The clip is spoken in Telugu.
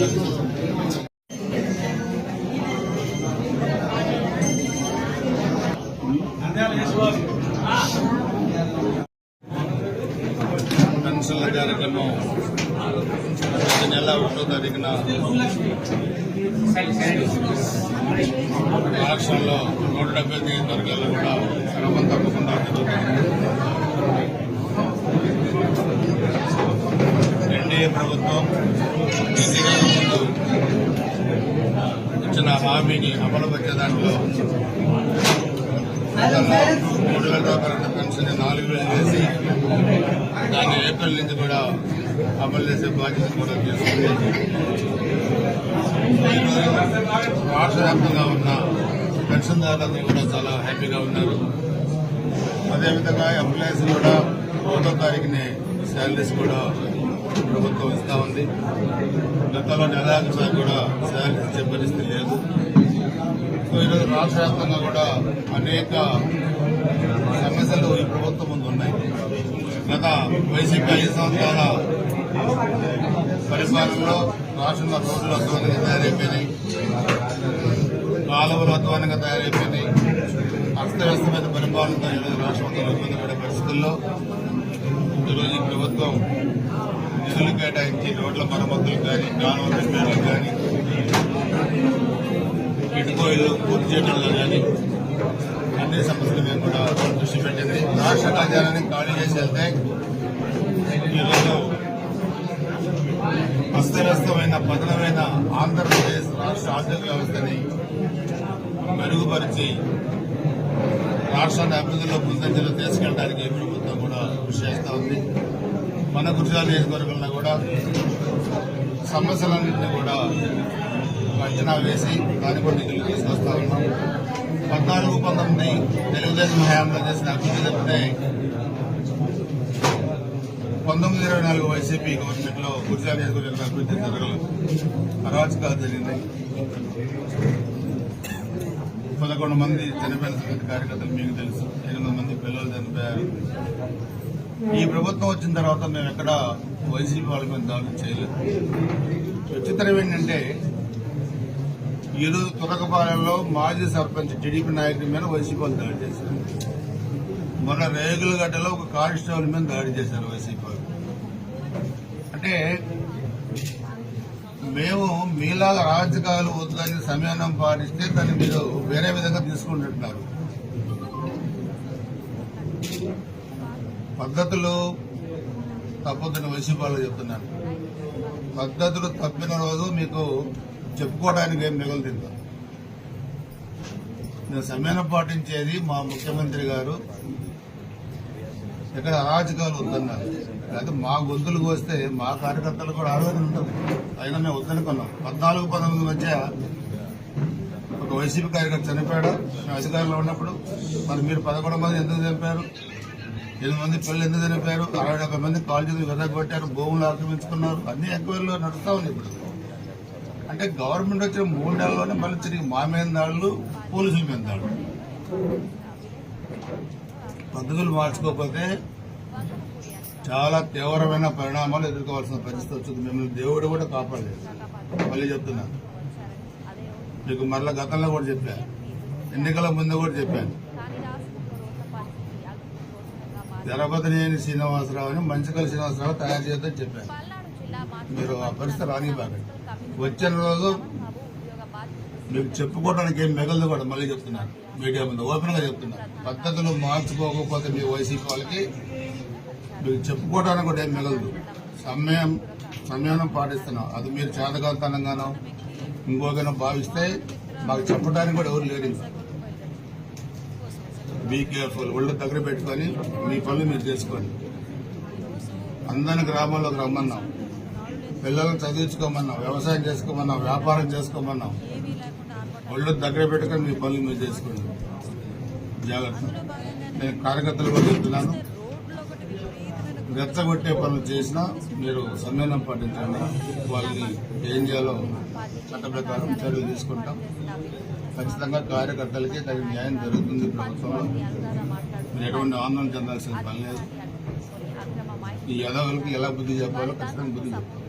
Gracias. పెన్షన్ల కార్యక్రమం ప్రతి నెల ఒకటో తారీఖున రాష్ట్రంలో నూట డెబ్బై నియోజకవర్గాల్లో కూడా క్రమం తప్పకుండా ఎన్డీఏ ప్రభుత్వం ఎన్నికల ముందు ఇచ్చిన హామీని అమలుపరిచే దాంట్లో మూడు వేల రూపాయల పెన్షన్ నాలుగు వేలు చేసి దాన్ని ఏప్రిల్ నుంచి కూడా అమలు చేసే బాధ్యత కూడా తీసుకుంది ఈరోజు రాష్ట్ర వ్యాప్తంగా ఉన్న పెన్షన్దారులందరూ కూడా చాలా హ్యాపీగా ఉన్నారు అదేవిధంగా ఎంప్లాయీస్ కూడా ఒకటో తారీఖుని శాలరీస్ కూడా ప్రభుత్వం ఇస్తా ఉంది గతంలో నెలాఖరు కూడా శాలరీస్ ఇచ్చే పరిస్థితి లేదు సో ఈరోజు రాష్ట్ర వ్యాప్తంగా కూడా అనేక సమస్యలు ఈ ప్రభుత్వం ముందు ఉన్నాయి. గత వైసీపీ ఐదు సంవత్సరాల పరిపాలనలో రాష్ట్రంలో రోడ్లు అధ్వానంగా తయారైపోయినాయి. కాలువలు అధ్వానంగా తయారైపోయినాయి. అస్తవ్యస్తమైన పరిపాలనతో ఈరోజు రాష్ట్రంలో ఇబ్బంది పడే పరిస్థితుల్లో ఈరోజు ఈ ప్రభుత్వం నిధులు కేటాయించి రోడ్ల మరమ్మతులు కానీ కాలువల కానీ ఇటుకోయిలు పూర్తి చేయడంలో కానీ అన్ని సమస్యల మీద కూడా దృష్టి పెట్టింది. రాష్ట్ర ఖజానాన్ని ఖాళీ చేసి వెళ్తే ఈరోజు అస్తవ్యస్తమైన పతనమైన ఆంధ్రప్రదేశ్ రాష్ట్ర ఆర్థిక వ్యవస్థని మెరుగుపరిచి రాష్ట్రాన్ని అభివృద్ధిలో ముందంజలో తీసుకెళ్ళడానికి ఈ ప్రభుత్వం కూడా కృషి చేస్తూ ఉంది. మన గుజరాత్ నియోజకవర్గంలో కూడా సమస్యలన్నింటినీ కూడా అంచనా వేసి దాన్ని కూడా నిధులు తీసుకొస్తా ఉన్నాం. పద్నాలుగు పంతొమ్మిది తెలుగుదేశం హయాంలో చేసిన అభివృద్ధి తప్పితే పంతొమ్మిది ఇరవై నాలుగు వైసీపీ గవర్నమెంట్లో గుజరాత్ అభివృద్ధి జరగలేదు. అరాచకాలు జరిగినాయి పదకొండు మంది చనిపోయిన కార్యకర్తలు మీకు తెలుసు. ఎనిమిది మంది పిల్లలు చనిపోయారు. ఈ ప్రభుత్వం వచ్చిన తర్వాత మేము ఎక్కడ వైసీపీ వాళ్ళ మీద దాడులు చేయలేదు. విచిత్రం ఏంటంటే ఈరోజు తురకపాలెంలో మాజీ సర్పంచ్ టీడీపీ నాయకుడి మీద వైసీపీ వాళ్ళు దాడి చేశారు. మొన్న రేగులగడ్డలో ఒక కానిస్టేబుల్ మీద దాడి చేశారు వైసీపీ అంటే మేము మీలాగా రాజకీయాలు వద్దని సంయమనం పాటిస్తే దాన్ని మీరు వేరే విధంగా తీసుకుంటున్నారు పద్ధతులు తప్పొద్దని వైసీపీ వాళ్ళు చెప్తున్నాను పద్ధతులు తప్పిన రోజు మీకు చెప్పుకోవడానికి ఏం మిగులుతుంది నేను సమయాన్ని పాటించేది మా ముఖ్యమంత్రి గారు. ఇక్కడ అరాజకాలు వద్దన్నారు. లేకపోతే మా గొంతులకు వస్తే మా కార్యకర్తలు కూడా ఆవేదన ఉంటుంది అయినా మేము వద్దనుకున్నాం పద్నాలుగు పంతొమ్మిది మధ్య ఒక వైసీపీ కార్యకర్త చనిపోయాడు. మేము అధికారంలో ఉన్నప్పుడు మరి మీరు పదకొండు మంది ఎందుకు చనిపోయారు? ఎనిమిది మంది పిల్లలు ఎందుకు చనిపోయారు? అరవై ఒక్క మంది కాలేజీలు వెదగొట్టారు భూములు ఆక్రమించుకున్నారు. అన్ని ఎంక్వైరీలో నడుస్తూ ఉంది ఇప్పుడు. అంటే గవర్నమెంట్ వచ్చిన మూడు నెలల్లోనే మళ్ళీ తిరిగి మా దాడులు పోలీసుల మీద పద్ధతులు మార్చుకోకపోతే చాలా తీవ్రమైన పరిణామాలు ఎదుర్కోవాల్సిన పరిస్థితి వచ్చింది. మిమ్మల్ని దేవుడు కూడా కాపాడలేదు. మళ్ళీ చెప్తున్నా. మీకు మరలా గతంలో కూడా చెప్పా. ఎన్నికల ముందు కూడా చెప్పాను తెరపతినేని శ్రీనివాసరావు అని మంచికల్ శ్రీనివాసరావు తయారు చేద్దని చెప్పాను మీరు ఆ పరిస్థితి రానివ్వకండి వచ్చిన రోజు మీకు చెప్పుకోవడానికి ఏం మిగలదు కూడా మళ్ళీ చెప్తున్నాను మీడియా ముందు ఓపెన్గా చెప్తున్నాను పద్ధతులు మార్చుకోకపోతే మీ వైసీపీ వాళ్ళకి మీరు చెప్పుకోవడానికి కూడా ఏం మిగలదు సమయం సమయం పాటిస్తున్నాం. అది మీరు చేతకాంతనంగానో ఇంకోకైనా భావిస్తే మాకు చెప్పడానికి కూడా ఎవరు లేరు మీ బీ కేర్ఫుల్ ఒళ్ళు దగ్గర పెట్టుకొని మీ పనులు మీరు చేసుకోండి. అందరిని గ్రామాల్లోకి రమ్మన్నాం. పిల్లలను చదివించుకోమన్నాం వ్యవసాయం చేసుకోమన్నాం వ్యాపారం చేసుకోమన్నాం ఒళ్ళు దగ్గర పెట్టుకొని మీ పనులు మీరు చేసుకోండి. జాగ్రత్త. నేను కార్యకర్తలు కూడా చెప్తున్నాను. రెచ్చగొట్టే పనులు చేసినా మీరు సమ్మేళనం పాటించండి. వాళ్ళని ఏం చేయాలో చట్ట ప్రకారం చర్యలు తీసుకుంటాం. ఖచ్చితంగా కార్యకర్తలకి తగిన న్యాయం జరుగుతుంది ప్రభుత్వంలో. మీరు ఎటువంటి ఆందోళన చెందాల్సిన పని లేదు. ఈ యదవులకి ఎలా బుద్ధి చెప్పాలో ఖచ్చితంగా బుద్ధి చెప్తాం